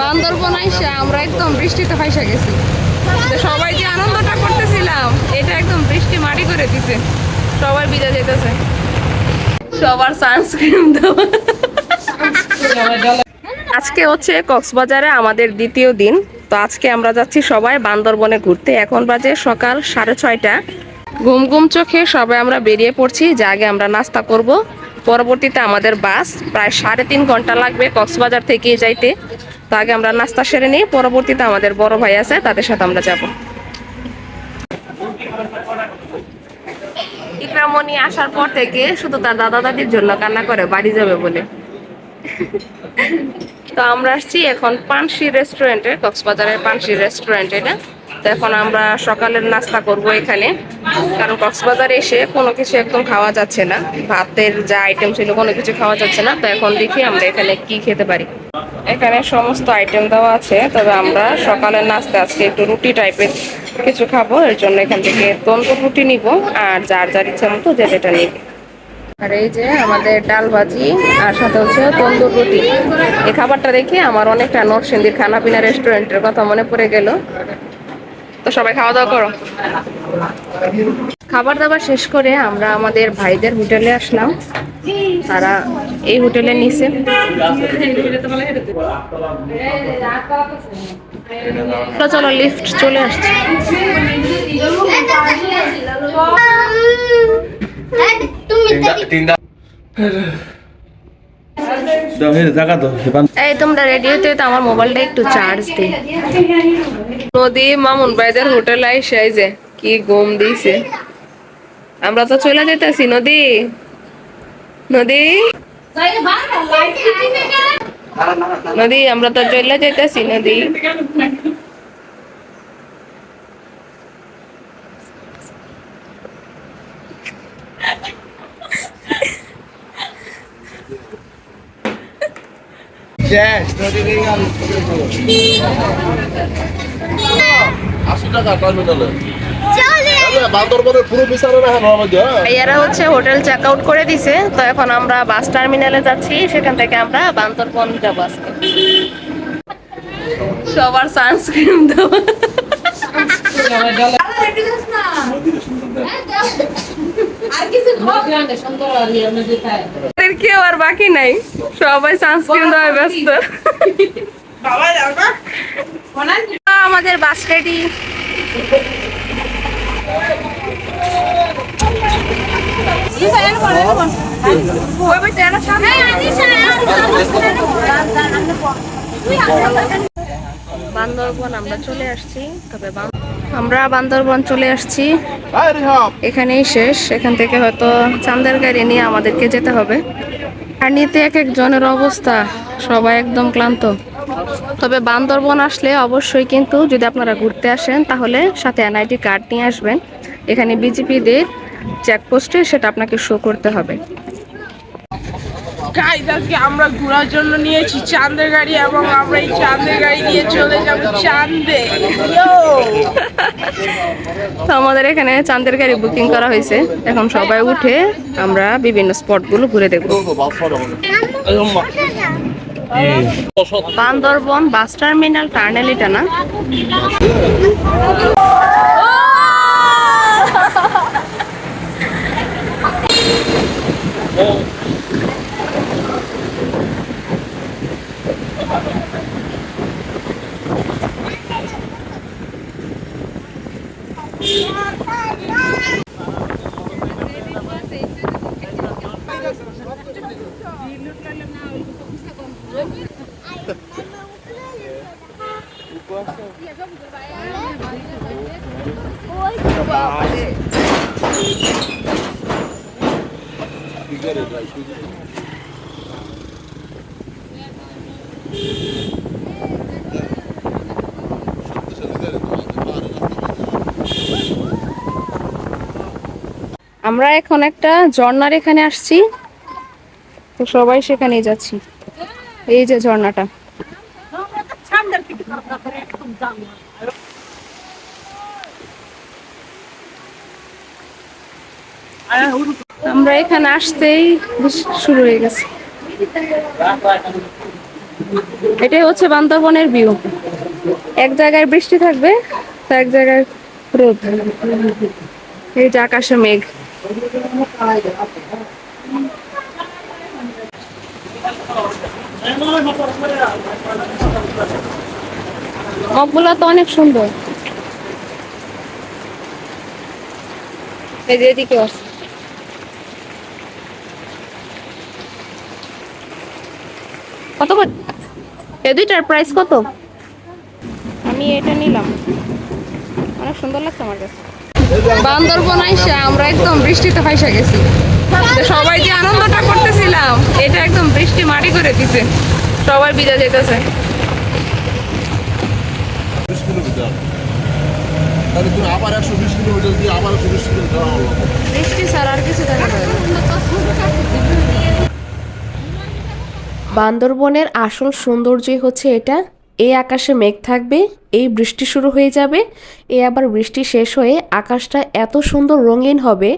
বান্দরবন আইসা আমরা একদম বৃষ্টিতে ফাইসা গেছি। সবাই যে আনন্দটা করতেছিলাম, এটা একদম বৃষ্টি মাটি করে দিছে। সবাই বিজা যেতেছে সবার সানস্ক্রিন আজকে হচ্ছে কক্সবাজারে আমাদের দ্বিতীয় দিন। তো আজকে আমরা যাচ্ছি সবাই বান্দরবনে ঘুরতে। এখন বাজে সকাল সাড়ে ছয়টা। ঘুম ঘুম চোখে সবাই আমরা বেরিয়ে পড়ছি। যে আগে আমরা নাস্তা করব। পরবর্তীতে আমাদের বাস। প্রায় সাড়ে তিন ঘণ্টা লাগবে কক্সবাজার থেকে যাইতে। তো আগে আমরা নাস্তা সেরে নিই, পরবর্তীতে আমাদের বড় ভাই আছে, তাদের সাথে আমরা যাব। ইকরামণি আসার পর থেকে শুধু তার দাদা দাদির জন্য কান্না করে, বাড়ি যাবে বলে। তো আমরা আসছি এখন পানসি রেস্টুরেন্টে, কক্সবাজারের পানসি রেস্টুরেন্ট এটা। তো এখন আমরা সকালের নাস্তা করব এখানে। কারণ কক্সবাজারে এসে কোনো কিছু একদম খাওয়া যাচ্ছে না। ভাতের যা আইটেম ছিল কোনো কিছু খাওয়া যাচ্ছে না। তো এখন দেখি আমরা এখানে কি খেতে পারি। এখানে সমস্ত আইটেম দেওয়া আছে, তবে আমরা সকালের নাস্তা আজকে একটু রুটি টাইপের কিছু খাব, এর জন্য এখান থেকে তন্দুর রুটি নিব, আর যার যার ইচ্ছা মতো যে যেটা নিবে। আর এই যে আমাদের ডাল ভাজি, আর সাথে হচ্ছে তন্দুর রুটি। এই খাবারটা দেখে আমার অনেকটা নরসিংদীর খানাপিনা রেস্টুরেন্টের কথা মনে পড়ে গেল। তো সবাই খাওয়া দাওয়া করো। খাবার দাবার শেষ করে আমরা আমাদের ভাইদের হোটেলে আসলাম। তারা এই হোটেলে নিছে। তো চলো লিফট চলে আসছে। এই, তোমরা রেডি হতে হতে আমার মোবাইলটা একটু চার্জ দিই। নদী মামুন ভাইদের হোটেল আইসে যে, কি ঘুম দিছে। আমরা তো চলে যেতেছি, নদী। নদী। নদী, আমরা তো চলে যেতেছি, নদী। আশি টাকা টার্মিনালে বান্দরবনের পুরো বিচারে রাখা নর্মাল এরা হচ্ছে হোটেল চেক আউট করে দিছে তো এখন আমরা বাস টার্মিনালে যাচ্ছি সেখান থেকে আমরা বান্দরবন যাব আজকে। সবার সানস্ক্রিন দেওয়া কেউ আর বাকি নাই সবাই সানস্ক্রিন দেওয়ায় ব্যস্ত। আমাদের বাস রেডি বান্দরবন, আমরা চলে আসছি। তবে আমরা বান্দরবন চলে আসছি। এখানেই শেষ। এখান থেকে হয়তো চান্দের গাড়ি নিয়ে আমাদেরকে যেতে হবে। আর নিতে এক একজনের অবস্থা, সবাই একদম ক্লান্ত। তবে বান্দরবন আসলে অবশ্যই কিন্তু যদি আপনারা ঘুরতে আসেন, তাহলে সাথে এনআইডি কার্ড নিয়ে আসবেন। এখানে বিজেপিদের চেকপোস্টে সেটা আপনাকে শো করতে হবে। গাইজ আজকে আমরা ঘোরার জন্য নিয়েছি চাঁদের গাড়ি এবং আমরা এই চাঁদের গাড়ি নিয়ে চলে যাব চাঁদে। তো আমাদের এখানে চাঁদের গাড়ি বুকিং করা হয়েছে। এখন সবাই উঠে আমরা বিভিন্ন স্পটগুলো ঘুরে দেখব। বান্দরবন বাস টার্মিনাল টার্নেল এটা না? আমরা এখন একটা ঝর্ণার এখানে আসছি। তো সবাই সেখানেই যাচ্ছি। এই যে ঝর্ণাটা। আমরা এখানে আসতেই শুরু হয়ে গেছে। এটাই হচ্ছে বান্দরবনের ভিউ এক জায়গায় বৃষ্টি থাকবে তো এক জায়গায় রোদ। এই যে আকাশে মেঘ। মগগুলো তো অনেক সুন্দর। এই যে এদিকে আছে কত এই দুইটার প্রাইস কত? আমি এটা নিলাম। অনেক সুন্দর লাগছে আমার কাছে। বান্দরবন আইসা আমরা একদম বৃষ্টিতে ফাইসা গেছি। সবাই যে আনন্দটা করতেছিলাম এটা একদম বৃষ্টি মাটি করে দিছে। সবাই বিজা যেতেছে বান্দরবনের আসল সৌন্দর্যই হচ্ছে এটা। এই আকাশে মেঘ থাকবে, এই বৃষ্টি শুরু হয়ে যাবে, এ আবার বৃষ্টি শেষ হয়ে আকাশটা এত সুন্দর রঙিন হবে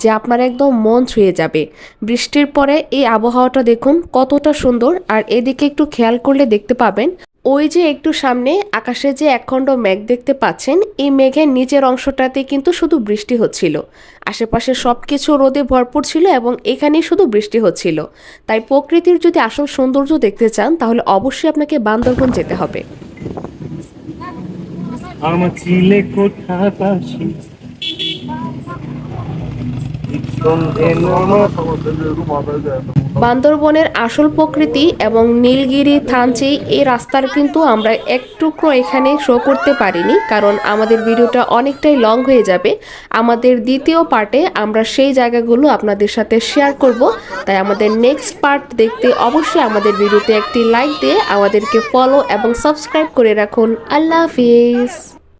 যে আপনার একদম মন ছুঁয়ে যাবে। বৃষ্টির পরে এই আবহাওয়াটা দেখুন কতটা সুন্দর, আর এদিকে একটু খেয়াল করলে দেখতে পাবেন ওই যে একটু সামনে আকাশে যে একখণ্ড মেঘ দেখতে পাচ্ছেন, এই মেঘের নিচের অংশটাতে কিন্তু শুধু বৃষ্টি হচ্ছিল। আশেপাশে সব কিছু রোদে ভরপুর ছিল এবং এখানেই শুধু বৃষ্টি হচ্ছিল। তাই প্রকৃতির যদি আসল সৌন্দর্য দেখতে চান, তাহলে অবশ্যই আপনাকে বান্দরবন যেতে হবে। আমার চিলে কোঠা পাশে? বান্দরবনের আসল প্রকৃতি এবং নীলগিরি, থানচি এই রাস্তার কিন্তু আমরা একটুকরো এখানে শো করতে পারিনি, কারণ আমাদের ভিডিওটা অনেকটাই লং হয়ে যাবে। আমাদের দ্বিতীয় পার্টে আমরা সেই জায়গাগুলো আপনাদের সাথে শেয়ার করব। তাই আমাদের নেক্সট পার্ট দেখতে অবশ্যই আমাদের ভিডিওতে একটি লাইক দিয়ে আমাদেরকে ফলো এবং সাবস্ক্রাইব করে রাখুন। আল্লাহ হাফিজ।